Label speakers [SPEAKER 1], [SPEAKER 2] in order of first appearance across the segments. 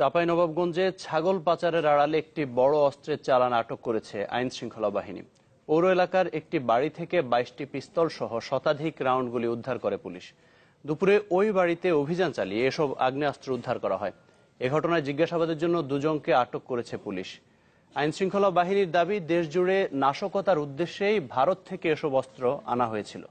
[SPEAKER 1] চাঁপাইনবাবগঞ্জে ছাগল পাচারের আড়ালে একটি বড় অস্ত্রের চালান আটক করেছে আইন শৃঙ্খলা বাহিনী। পৌর এলাকার একটি বাড়ি থেকে বাইশটি পিস্তল সহ শতাধিক রাউন্ডগুলি উদ্ধার করে পুলিশ। দুপুরে ওই বাড়িতে অভিযান চালিয়ে এসব আগ্নেয়াস্ত্র উদ্ধার করা হয়। এ ঘটনায় জিজ্ঞাসাবাদের জন্য দুজনকে আটক করেছে পুলিশ। আইন শৃঙ্খলা বাহিনীর দাবি, দেশজুড়ে নাশকতার উদ্দেশ্যেই ভারত থেকে এসব অস্ত্র আনা হয়েছিল।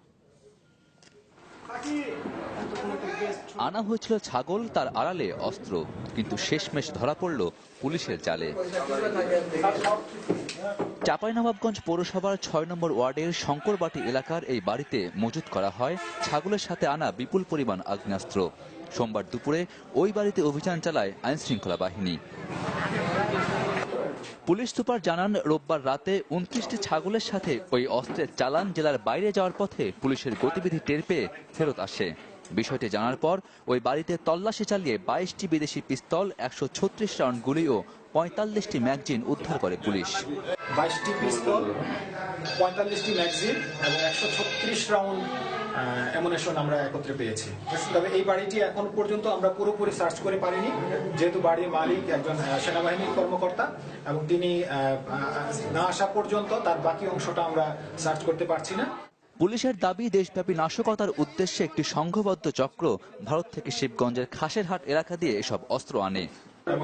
[SPEAKER 2] আনা হয়েছিল ছাগল, তার আড়ালে অস্ত্র। কিন্তু শেষমেশ ধরা পড়ল পুলিশের জালে। চাঁপাইনবাবগঞ্জ পৌরসভার ছয় নম্বর ওয়ার্ডের শঙ্করবাটি এলাকার এই বাড়িতে মজুত করা হয় ছাগলের সাথে আনা বিপুল পরিমাণ আগ্নেয়াস্ত্র। সোমবার দুপুরে ওই বাড়িতে অভিযান চালায় আইন শৃঙ্খলা বাহিনী। পুলিশ সুপার জানান, রোববার রাতে উনত্রিশটি ছাগলের সাথে ওই অস্ত্রের চালান জেলার বাইরে যাওয়ার পথে পুলিশের গতিবিধি টের পেয়ে ফেরত আসে। বিষয়টি জানার পর ওই বাড়িতে তল্লাশি চালিয়ে বাইশটি বিদেশি পিস্তল, একশো ছত্রিশ রাউন্ড গুলি ও পঁয়তাল্লিশটি ম্যাগজিন উদ্ধার করে পুলিশ।
[SPEAKER 3] বাইশটি পিস্তল, পঁয়তাল্লিশটি ম্যাগজিন এবং একশো ছত্রিশ রাউন্ড অ্যামুনেশন আমরা একত্রে পেয়েছি। তবে এই বাড়িটি এখন পর্যন্ত আমরা পুরোপুরি সার্চ করে পারিনি, যেহেতু বাড়ির মালিক একজন সেনাবাহিনীর কর্মকর্তা এবং তিনি না আসা পর্যন্ত তার বাকি অংশটা আমরা সার্চ করতে পারছি না।
[SPEAKER 2] পুলিশের দাবি, দেশব্যাপী নাশকতার উদ্দেশ্যে একটি সংঘবদ্ধ চক্র ভারত থেকে শিবগঞ্জের খাসেরহাট এলাকা দিয়ে এসব অস্ত্র আনে।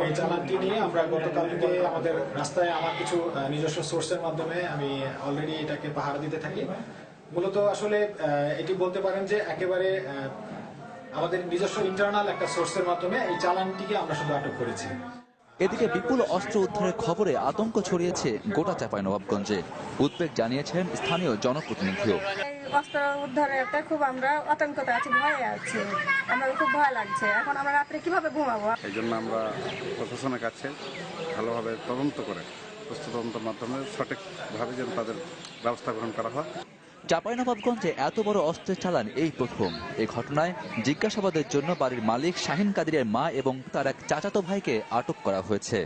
[SPEAKER 3] এই চালানটি নিয়ে আমরা গতকাল থেকে আমাদের রাস্তায় আমার কিছু নিজস্ব সোর্সের মাধ্যমে আমি অলরেডি এটাকে পাহারা দিতে থাকি। মূলত আসলে এটি বলতে পারেন যে একেবারে আমাদের নিজস্ব ইন্টারনাল একটা সোর্সের মাধ্যমে এই চালানটিকে আমরা শুধু আটক করেছি।
[SPEAKER 2] এদিকে বিপুল অস্ত্র উদ্ধারের খবরে আতঙ্ক ছড়িয়েছে গোটা চাঁপাইনবাবগঞ্জে। উদ্বেগ জানিয়েছেন স্থানীয় জনপ্রতিনিধিও।
[SPEAKER 4] অস্ত্র উদ্ধারের একটা খুব আমরা আতঙ্কতে আছি ভয়ে আছি। আমাদের খুব ভয় লাগছে। এখন আমরা রাত্রে কীভাবে ঘুমাবো?
[SPEAKER 5] এই জন্য আমরা প্রশাসনের কাছে ভালোভাবে তদন্ত করে প্রস্তুত তদন্তের মাধ্যমে সঠিকভাবে যেন তাদের ব্যবস্থা গ্রহণ করা হয়।
[SPEAKER 2] চাঁপাইনবাবগঞ্জে এত বড় অস্ত্রের চালান এই প্রথম। এ ঘটনায় জিজ্ঞাসাবাদের জন্য বাড়ির মালিক শাহিন কাদিরের মা এবং তার এক চাচাতো ভাইকে আটক করা হয়েছে।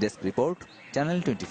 [SPEAKER 2] Desk report, channel twenty